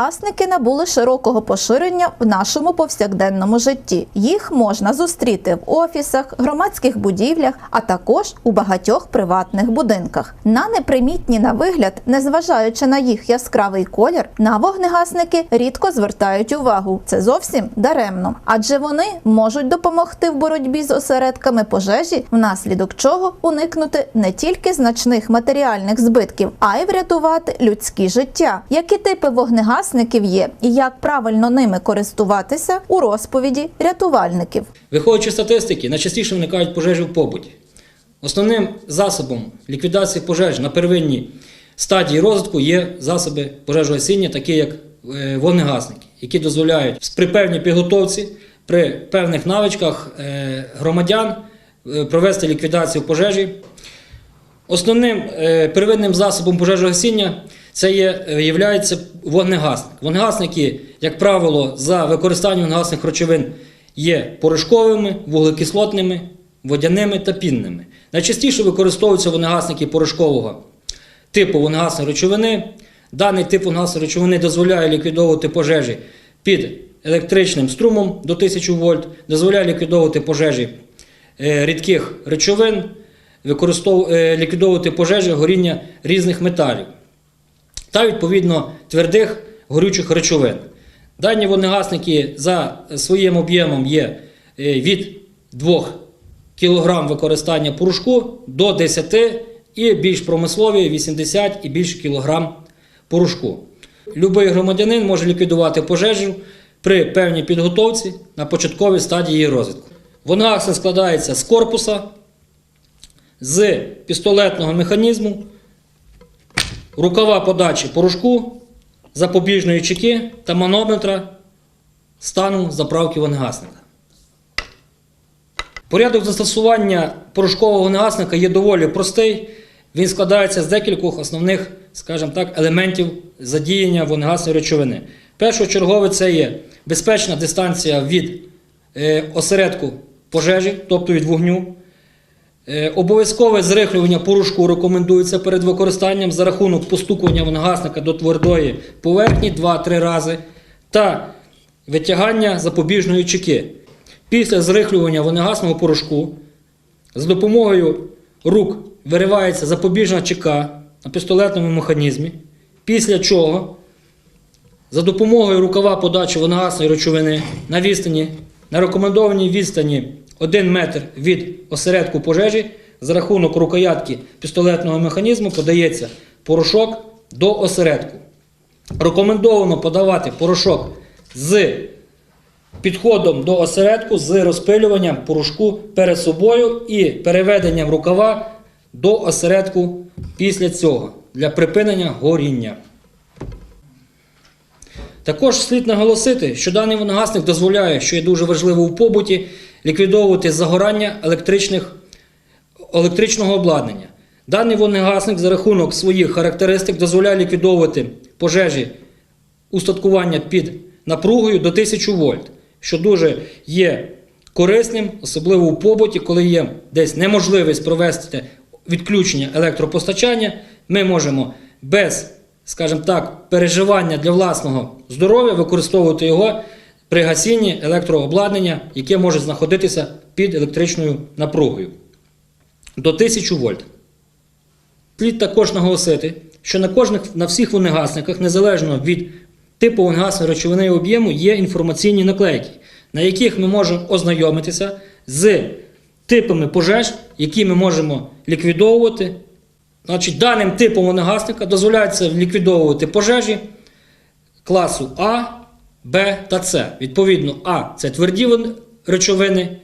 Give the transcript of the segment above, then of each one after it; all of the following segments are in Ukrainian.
Вогнегасники набули широкого поширення в нашому повсякденному житті. Їх можна зустріти в офісах, громадських будівлях, а також у багатьох приватних будинках. На непримітні на вигляд, незважаючи на їх яскравий колір, на вогнегасники рідко звертають увагу. Це зовсім даремно, адже вони можуть допомогти в боротьбі з осередками пожежі, внаслідок чого уникнути не тільки значних матеріальних збитків, а й врятувати людські життя. Які типи вогнегасників є і як правильно ними користуватися у розповіді рятувальників. Виходячи з статистики, найчастіше виникають пожежі в побуті. Основним засобом ліквідації пожеж на первинній стадії розвитку є засоби пожежогасіння, такі як е, вогнегасники, які дозволяють при певній підготовці, при певних навичках е, громадян е, провести ліквідацію пожежі. Основним первинним засобом пожежогасіння це є, е, являється вогнегасник. Вогнегасники, як правило, за використанням вогнегасних речовин є порошковими, вуглекислотними, водяними та пінними. Найчастіше використовуються вогнегасники порошкового типу вогнегасної речовини. Даний тип вогнегасної речовини дозволяє ліквідовувати пожежі під електричним струмом до 1000 вольт, дозволяє ліквідовувати пожежі е, рідких речовин, е, ліквідовувати пожежі горіння різних металів та відповідно твердих горючих речовин. Дані вогнегасники за своїм об'ємом є е, від 2 кг використання порошку до 10 і більш промислові 80 і більше кг порошку. Любий громадянин може ліквідувати пожежу при певній підготовці на початковій стадії її розвитку. Вогнегасник складається з корпуса, з пістолетного механізму, рукава подачі порошку, запобіжної чеки та манометра стану заправки вогнегасника. Порядок застосування порошкового вогнегасника є доволі простий. Він складається з декількох основних, скажімо так, елементів задіяння вогнегасної речовини. Першочергове це є безпечна дистанція від е, осередку пожежі, тобто від вогню. Е, Обов'язкове зрихлювання порошку рекомендується перед використанням за рахунок постукування вогнегасника до твердої поверхні 2-3 рази та витягання запобіжної чеки. Після зрихлювання вогнегасного порошку з допомогою рук виривається запобіжна чека на пістолетному механізмі, після чого за допомогою рукава подачі вогнегасної речовини на відстані, на рекомендованій відстані 1 метр від осередку пожежі за рахунок рукоятки пістолетного механізму подається порошок до осередку. Рекомендовано подавати порошок з підходом до осередку з розпилюванням порошку перед собою і переведенням рукава до осередку після цього для припинення горіння. Також слід наголосити, що даний вогнегасник дозволяє, що є дуже важливо у побуті, ліквідовувати загорання електричних, електричного обладнання. Даний вогнегасник за рахунок своїх характеристик дозволяє ліквідовувати пожежі устаткування під напругою до 1000 вольт, що дуже є корисним, особливо у побуті, коли є десь неможливість провести відключення електропостачання, ми можемо без, скажімо так, переживання для власного здоров'я використовувати його при гасінні електрообладнання, яке може знаходитися під електричною напругою до 1000 вольт. Слід також наголосити, що на кожних на всіх вогнегасниках, незалежно від типу вогнегасної речовини і об'єму, є інформаційні наклейки, на яких ми можемо ознайомитися з типами пожеж, які ми можемо ліквідовувати. Значить, даним типом вогнегасника дозволяється ліквідовувати пожежі класу А, Б та С. Відповідно, А це тверді речовини,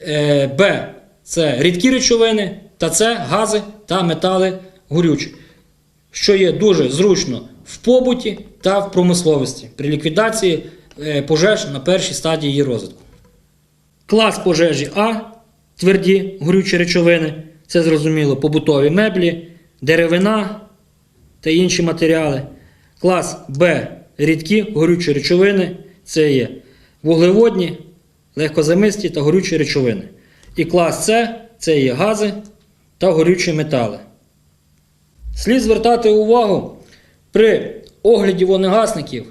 е, Б це рідкі речовини, та С гази та метали горючі, що є дуже зручно в побуті та в промисловості при ліквідації е, пожеж на першій стадії її розвитку. Клас пожежі А тверді горючі речовини, це зрозуміло, побутові меблі, деревина та інші матеріали. Клас Б рідкі горючі речовини, це є вуглеводні, легкозамисті та горючі речовини. І клас С це є гази та горючі метали. Слід звертати увагу при огляді вогнегасників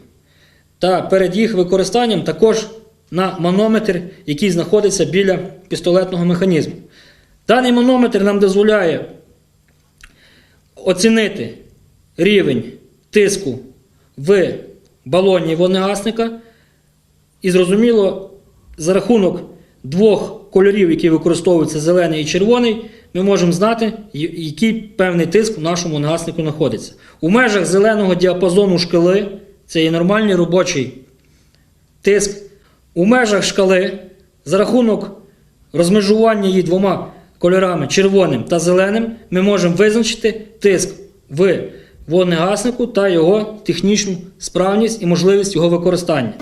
та перед їх використанням також на манометр, який знаходиться біля пістолетного механізму. Даний манометр нам дозволяє оцінити рівень тиску в балоні вогнегасника. І зрозуміло, за рахунок двох кольорів, які використовуються зелений і червоний, ми можемо знати, який певний тиск в нашому вогнегаснику знаходиться. У межах зеленого діапазону шкали це є нормальний робочий тиск. У межах шкали за рахунок розмежування її двома кольорами червоним та зеленим, ми можемо визначити тиск в вогнегаснику та його технічну справність і можливість його використання.